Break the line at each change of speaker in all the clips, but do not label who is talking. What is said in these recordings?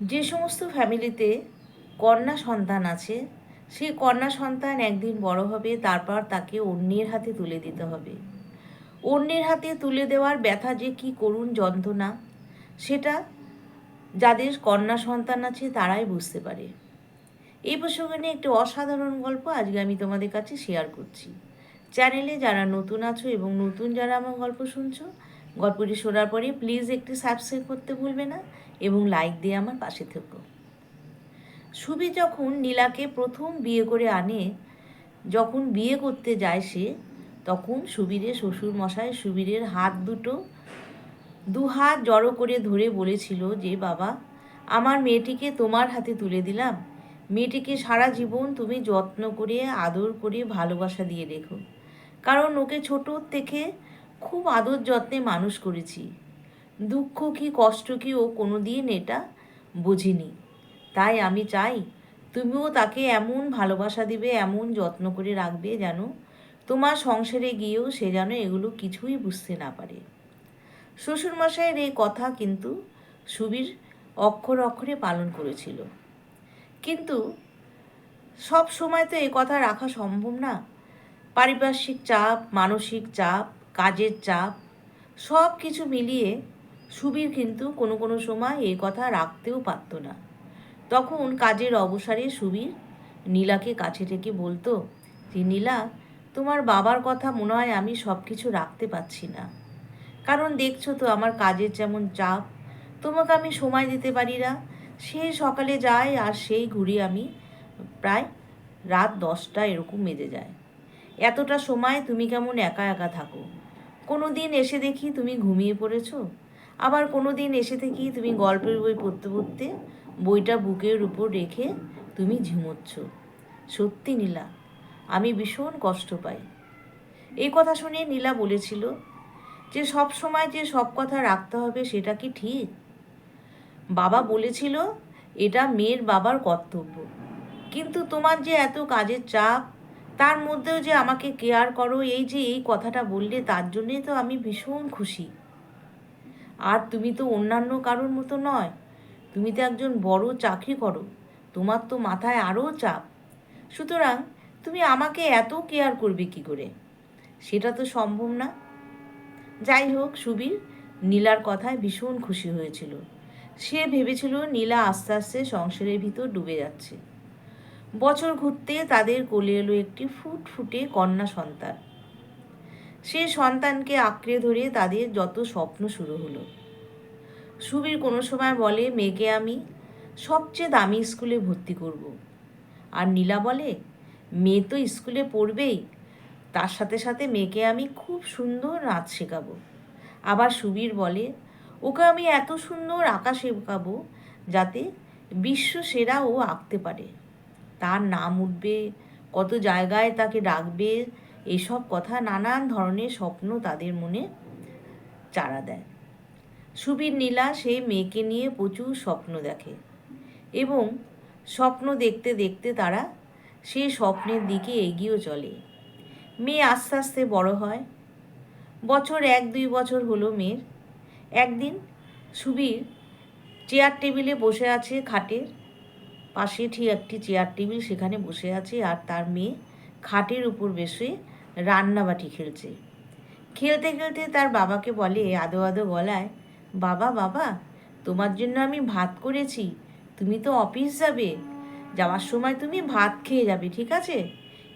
যে সমস্ত ফ্যামিলিতে কন্যা সন্তান আছে, সেই কন্যা সন্তান একদিন বড় হবে, তারপর তাকে অন্যের হাতে তুলে দিতে হবে। অন্যের হাতে তুলে দেওয়ার ব্যথা যে কি করুণ যন্ত্রণা, সেটা যাদের কন্যা সন্তান আছে তারাই বুঝতে পারে। এই প্রসঙ্গে নিয়ে একটি অসাধারণ গল্প আজকে আমি তোমাদের কাছে শেয়ার করছি। চ্যানেলে যারা নতুন আছো এবং নতুন যারা আমার গল্প শুনছো গল্পটি শোনার পরে প্লিজ একটি সাবস্ক্রাইব করতে ভুলবে না এবং লাইক দিয়ে আমার পাশে থেকো। সুবি যখন নীলাকে প্রথম বিয়ে করে আনে, যখন বিয়ে করতে যায় সে, তখন সুবীরের শ্বশুর মশাই সুবীরের হাত দুটো দু হাত জড়ো করে ধরে বলেছিল যে, বাবা, আমার মেয়েটিকে তোমার হাতে তুলে দিলাম। মেয়েটিকে সারা জীবন তুমি যত্ন করে, আদর করে, ভালোবাসা দিয়ে রেখো। কারণ ওকে ছোট থেকে খুব আদর যত্নে মানুষ করেছি। দুঃখ কি, কষ্ট কি ও কোনো দিন এটা বুঝিনি। তাই আমি চাই তুমিও তাকে এমন ভালোবাসা দিবে, এমন যত্ন করে রাখবে যেন তোমার সংসারে গিয়েও সে যেন এগুলো কিছুই বুঝতে না পারে। শ্বশুরমশাইয়ের এই কথা কিন্তু সুবীর অক্ষর অক্ষরে পালন করেছিল। কিন্তু সব সময় তো এ কথা রাখা সম্ভব না। পারিপার্শ্বিক চাপ, মানসিক চাপ কাজের চাপ, সব কিছু মিলিয়ে সুবীর কিন্তু কোনো কোনো সময় এই কথা রাখতেও পারত না। তখন কাজের অবসরে সুবীর নীলাকে কাছে থেকে বলতো যে নীলা, তোমার বাবার কথা মনে হয় আমি সব কিছু রাখতে পারছি না। কারণ দেখছ তো আমার কাজের যেমন চাপ, তোমাকে আমি সময় দিতে পারি না। সে সকালে যায় আর সেই ঘুরি আমি প্রায় রাত দশটা এরকম মেজে যায়। এতটা সময় তুমি কেমন একা একা থাকো? কোনো দিন এসে দেখি তুমি ঘুমিয়ে পড়েছো। আবার কোনো দিন এসে দেখি তুমি গল্পের বই পড়তে পড়তে বইটা বুকের উপর রেখে তুমি ঝিমোচ্ছ। সত্যি নীলা, আমি ভীষণ কষ্ট পাই। এই কথা শুনে নীলা বলেছিল, যে সব সময় যে সব কথা রাখতে হবে সেটা কি ঠিক? বাবা বলেছিল, এটা মেয়ের বাবার কর্তব্য। কিন্তু তোমার যে এত কাজের চাপ তার মধ্যেও যে আমাকে কেয়ার করো, এই যে এই কথাটা বললে, তার জন্যই তো আমি ভীষণ খুশি। আর তুমি তো অন্যান্য কারোর মতো নয়। তুমি তো একজন বড় চাকরি করো। তোমার তো মাথায় আরও চাপ। সুতরাং তুমি আমাকে এত কেয়ার করবে কি করে? সেটা তো সম্ভব না। যাই হোক, সুবীর, নীলার কথায় ভীষণ খুশি হয়েছিল। সে ভেবেছিল নীলা আস্তে আস্তে সংসারের ভিতর ডুবে যাচ্ছে। বছর ঘুরতে তাদের কোলে এলো একটি ফুটফুটে কন্যা সন্তান। সে সন্তানকে আঁকড়ে ধরে তাদের যত স্বপ্ন শুরু হলো। সুবীর কোনো সময় বলে, মেয়েকে আমি সবচেয়ে দামি স্কুলে ভর্তি করব। আর নীলা বলে, মেয়ে তো স্কুলে পড়বেই, তার সাথে সাথে মেয়েকে আমি খুব সুন্দর নাচ শেখাবো। আবার সুবীর বলে, ওকে আমি এত সুন্দর আঁকা শেখাবো যাতে বিশ্ব সেরা ও আঁকতে পারে। তার নাম উঠবে, কত জায়গায় তাকে ডাকবে, এসব কথা নানান ধরনের স্বপ্ন তাদের মনে চারা দেয়। সুবীর নীলা সেই মেয়েকে নিয়ে প্রচুর স্বপ্ন দেখে এবং স্বপ্ন দেখতে দেখতে তারা সেই স্বপ্নের দিকে এগিয়েও চলে। মেয়ে আস্তে আস্তে বড় হয়। বছর এক, দুই বছর হলো মেয়ের। একদিন সুবীর চেয়ার টেবিলে বসে আছে খাটের পাশে ঠিক একটি চেয়ার টেবিল সেখানে বসে আছে আর তার মেয়ে খাটের উপর বসে রান্নাবাটি খেলছে। খেলতে খেলতে তার বাবাকে বলে, আদো আদো গলায়, বাবা বাবা, তোমার জন্য আমি ভাত করেছি, তুমি তো অফিস যাবে, যাওয়ার সময় তুমি ভাত খেয়ে যাবে, ঠিক আছে?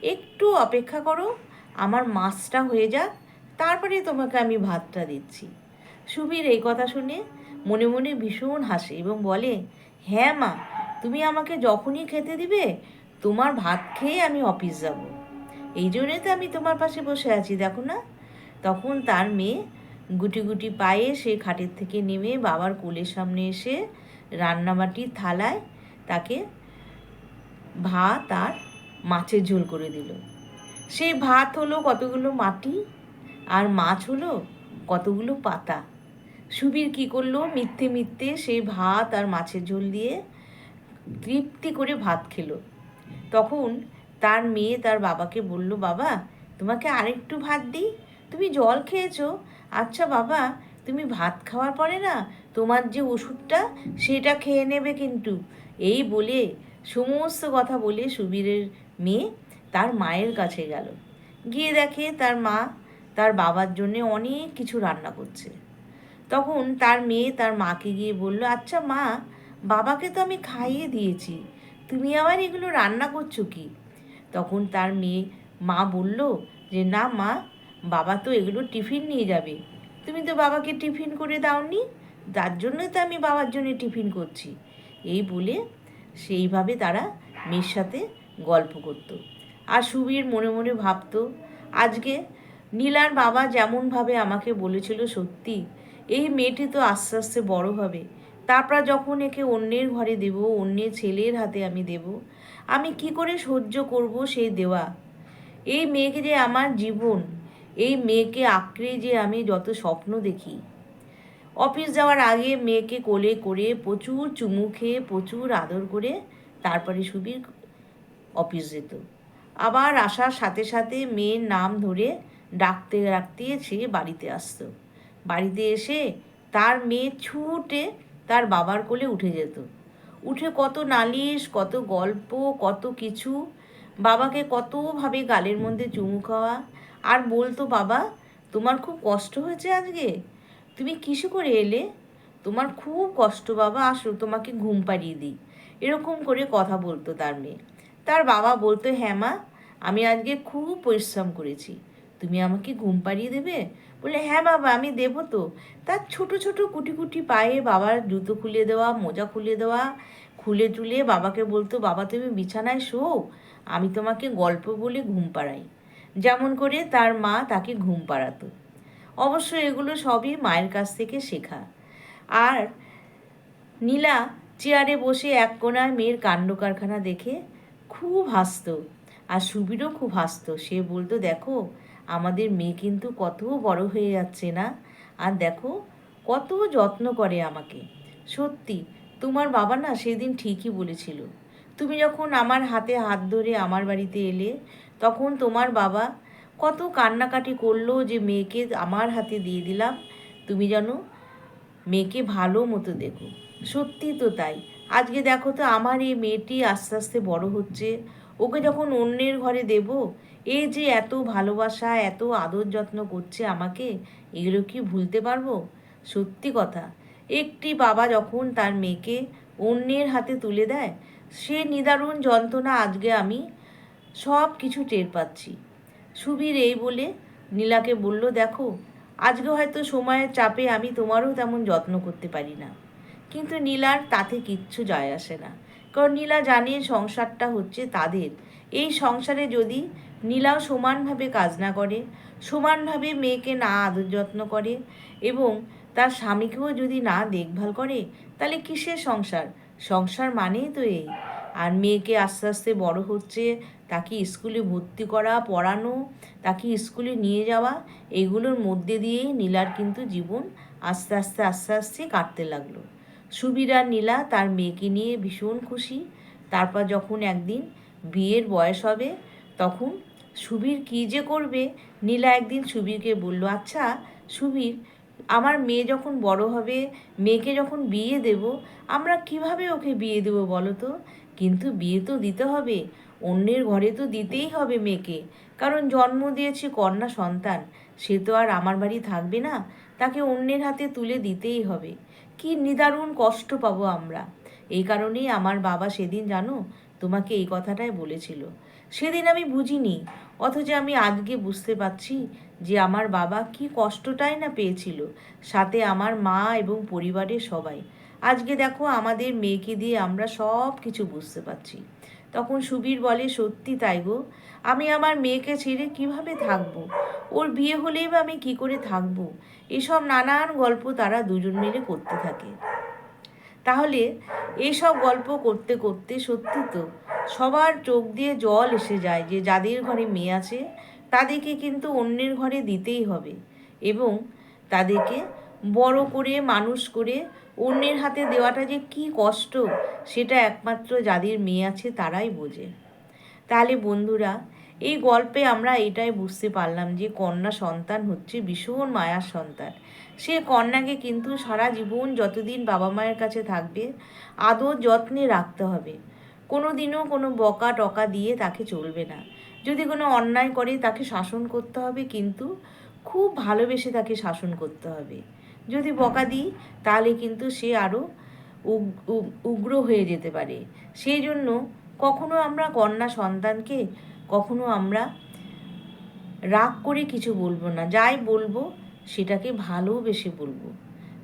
একটু অপেক্ষা করো, আমার মাছটা হয়ে যাক, তারপরে তোমাকে আমি ভাতটা দিচ্ছি। সুবীর এই কথা শুনে মনে মনে ভীষণ হাসে এবং বলে হ্যাঁ মা তুমি আমাকে যখনই খেতে দিবে, তোমার ভাত খেয়ে আমি অফিস যাব। এই জন্যই তো আমি তোমার পাশে বসে আছি, দেখো না? তখন তার মেয়ে গুটি গুটি পায়ে সে খাটের থেকে নেমে বাবার কোলের সামনে এসে রান্নাবাটির থালায় তাকে ভাত আর মাছের ঝোল করে দিল। সেই ভাত হলো কতগুলো মাটি আর মাছ হলো কতগুলো পাতা? সুবীর কী করল? মিথ্যে মিথ্যে সেই ভাত আর মাছের ঝোল দিয়ে তৃপ্তি করে ভাত খেলো। তখন তার মেয়ে তার বাবাকে বলল, বাবা, তোমাকে আরেকটু ভাত দিই? তুমি জল খেয়েছো? আচ্ছা বাবা, তুমি ভাত খাওয়ার পরে না, তোমার যে ওষুধটা, সেটা খেয়ে নেবে কিন্তু। এই বলে সমস্ত কথা বলে সুবীরের মেয়ে তার মায়ের কাছে গেল। গিয়ে দেখে তার মা তার বাবার জন্যে অনেক কিছু রান্না করছে। তখন তার মেয়ে তার মাকে গিয়ে বলল আচ্ছা মা বাবাকে তো আমি খাইয়ে দিয়েছি। তুমি আবার এগুলো রান্না করছ কি? তখন তার মেয়ে, মা বলল যে, না মা, বাবা তো এগুলো টিফিন নিয়ে যাবে। তুমি তো বাবাকে টিফিন করে দাওনি, তার জন্যই তো আমি বাবার জন্য টিফিন করছি। এই বলে সেইভাবে তারা মেয়ের সাথে গল্প করতো। আর সুবীর মনে মনে ভাবতো, আজকে নীলার বাবা যেমনভাবে আমাকে বলেছিল সত্যি, এই মেয়েটি তো আস্তে আস্তে বড় হবে। তারপর যখন একে অন্যের ঘরে দেব, অন্যের ছেলের হাতে আমি দেব, আমি কি করে সহ্য করব সেই দেওয়া? এই মেয়েকে যে আমার জীবন, এই মেয়েকে আঁকড়ে যে আমি যত স্বপ্ন দেখি। অফিস যাওয়ার আগে মেয়েকে কোলে করে প্রচুর চুমু খেয়ে, প্রচুর আদর করে তারপরে সুবীর অফিস যেত। আবার আসার সাথে সাথে মেয়ের নাম ধরে ডাকতে ডাকতে সে বাড়িতে আসতো। বাড়িতে এসে তার মেয়ে ছুটে তার বাবার কোলে উঠে যেত। উঠে কত নালিশ, কত গল্প, কত কিছু। বাবাকে কতভাবে গালের মধ্যে চুমু খাওয়া। আর বলতো, বাবা, তোমার খুব কষ্ট হয়েছে আজকে। তুমি কিসে করে এলে? তোমার খুব কষ্ট, বাবা। আসো, তোমাকে ঘুম পাড়িয়ে দিই। এরকম করে কথা বলতো তার মেয়ে। তার বাবা বলতো হ্যাঁ মা, আমি আজকে খুব পরিশ্রম করেছি। তুমি আমাকে ঘুম পাড়িয়ে দেবে? বলে হ্যাঁ বাবা, আমি দেবো তো। তার ছোট ছোট কুটি কুটি পায়ে বাবার জুতো খুলে দেওয়া, মোজা খুলে দেওয়া, খুলে টুলে বাবাকে বলতো, বাবা, তুমি বিছানায় শো, আমি তোমাকে গল্প বলে ঘুম পাড়াই। যেমন করে তার মা তাকে ঘুম পাড়াতো। অবশ্য এগুলো সবই মায়ের কাছ থেকে শেখা। আর নীলা চেয়ারে বসে এক কোণায় মেয়ের কাণ্ড কারখানা দেখে খুব হাসতো। আর সুবীরও খুব হাসতো। সে বলতো, দেখো, আমাদের মেয়ে কিন্তু কত বড় হয়ে যাচ্ছে না? আর দেখো, কত যত্ন করে আমাকে। সত্যি, তোমার বাবা না সেদিন ঠিকই বলেছিল। তুমি যখন আমার হাতে হাত ধরে আমার বাড়িতে এলে, তখন তোমার বাবা কত কান্নাকাটি করল যে মেয়েকে আমার হাতে দিয়ে দিলাম। তুমি যেন মেয়েকে ভালো মতো দেখো। সত্যি তো তাই। আজকে দেখো তো আমার এই মেয়েটি আস্তে আস্তে বড় হচ্ছে। ওকে যখন অন্যের ঘরে দেব এই যে এত ভালোবাসা, এত আদর যত্ন করছে আমাকে, এগুলো কি ভুলতে পারব? সত্যি কথা, একটি বাবা যখন তার মেয়েকে অন্যের হাতে তুলে দেয়, সে নিদারুণ যন্ত্রণা আজকে আমি সব কিছু টের পাচ্ছি। সুবীর এই বলে নীলাকে বলল, দেখো, আজকে হয়তো সময়ের চাপে আমি তোমারও তেমন যত্ন করতে পারি না। কিন্তু নীলার তাতে কিচ্ছু যায় আসে না। কারণ নীলা জানে সংসারটা হচ্ছে তাদের। এই সংসারে যদি নীলাও সমানভাবে কাজ না করে, সমানভাবে মেয়েকে না আদর যত্ন করে এবং তার স্বামীকেও যদি না দেখভাল করে, তাহলে কিসের সংসার? সংসার মানেই তো এই। আর মেয়েকে আস্তে আস্তে বড় হচ্ছে, তাকে স্কুলে ভর্তি করা, পড়ানো, তাকে স্কুলে নিয়ে যাওয়া, এগুলোর মধ্যে দিয়েই নীলার কিন্তু জীবন আস্তে আস্তে আস্তে আস্তে কাটতে লাগল। সুবীর, নীলা তার মেয়েকে নিয়ে ভীষণ খুশি। তারপর যখন একদিন বিয়ের বয়স হবে, তখন সুবীর কী যে করবে? নীলা একদিন সুবীরকে বলল আচ্ছা সুবীর, আমার মেয়ে যখন বড় হবে, মেয়েকে যখন বিয়ে দেব, আমরা কীভাবে ওকে বিয়ে দেবো বলো তো? কিন্তু বিয়ে তো দিতে হবে, অন্যের ঘরে তো দিতেই হবে মেয়েকে। কারণ জন্ম দিয়েছি কন্যা সন্তান। সে তো আর আমার বাড়ি থাকবে না, তাকে অন্যের হাতে তুলে দিতেই হবে। কি নিদারুণ কষ্ট পাবো আমরা। এই কারণেই আমার বাবা সেদিন, জানো, তোমাকে এই কথাটাই বলেছিল। সেদিন আমি বুঝিনি, অথচ আমি আজকে বুঝতে পারছি যে আমার বাবা কি কষ্টটাই না পেয়েছিল, সাথে আমার মা এবং পরিবারের সবাই। আজকে দেখো, আমাদের মেয়েকে দিয়ে আমরা সব কিছু বুঝতে পারছি। তখন সুবীর বলে, সত্যি তাই গো। আমি আমার মেয়েকে ছেড়ে কীভাবে থাকব? ওর বিয়ে হলেই বা আমি কি করে থাকব? এসব নানান গল্প তারা দুজন মিলে করতে থাকে। তাহলে এইসব গল্প করতে করতে সত্যি তো সবার চোখ দিয়ে জল এসে যায় যে যাদের ঘরে মেয়ে আছে, তাদেরকে কিন্তু অন্যের ঘরে দিতেই হবে এবং তাদেরকে বড় করে, মানুষ করে অন্যের হাতে দেওয়াটা যে কি কষ্ট, সেটা একমাত্র যাদের মেয়ে আছে তারাই বোঝে। তাহলে বন্ধুরা, এই গল্পে আমরা এটাই বুঝতে পারলাম যে কন্যা সন্তান হচ্ছে ভীষণ মায়ার সন্তান। সে কন্যাকে কিন্তু সারা জীবন যতদিন বাবা মায়ের কাছে থাকবে, আদর যত্নে রাখতে হবে। কোনো দিনও কোনো বকা টকা দিয়ে তাকে চলবে না। যদি কোনো অন্যায় করে তাকে শাসন করতে হবে, কিন্তু খুব ভালোবেসে তাকে শাসন করতে হবে। যদি বকা দিই, তাহলে কিন্তু সে আরও উগ- উগ- উগ্র হয়ে যেতে পারে। সেই জন্য কখনো আমরা কন্যা সন্তানকে, কখনো আমরা রাগ করে কিছু বলব না। যাই বলব, সেটাকে ভালোবেসে বলব।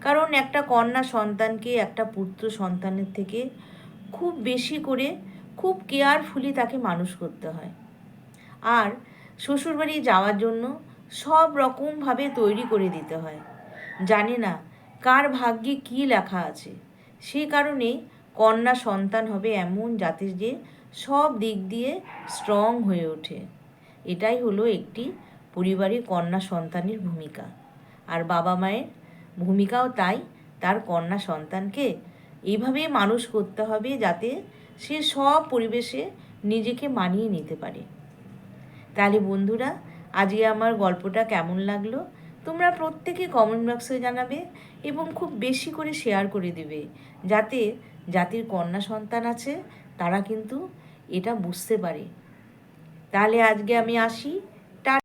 কারণ একটা কন্যা সন্তানকে, একটা পুত্র সন্তানের থেকে খুব বেশি করে খুব কেয়ারফুলি তাকে মানুষ করতে হয়। আর শ্বশুরবাড়ি যাওয়ার জন্য সব রকমভাবে তৈরি করে দিতে হয়। জানে না কার ভাগ্যে কী লেখা আছে। সেই কারণে কন্যা সন্তান হবে এমন জাতির যে সব দিক দিয়ে স্ট্রং হয়ে ওঠে। এটাই হলো একটি পরিবারে কন্যা সন্তানের ভূমিকা। আর বাবা মায়ের ভূমিকাও তাই, তার কন্যা সন্তানকে এইভাবেই মানুষ করতে হবে যাতে সে সব পরিবেশে নিজেকে মানিয়ে নিতে পারে। তাহলে বন্ধুরা, আজকে আমার গল্পটা কেমন লাগল? তোমরা প্রত্যেকে কমেন্ট বক্সে জানাবে এবং খুব বেশি করে শেয়ার করে দেবে। যাতে জাতির কন্যা সন্তান আছে, তারা কিন্তু এটা বুঝতে পারে। তাহলে আজকে আমি আসি।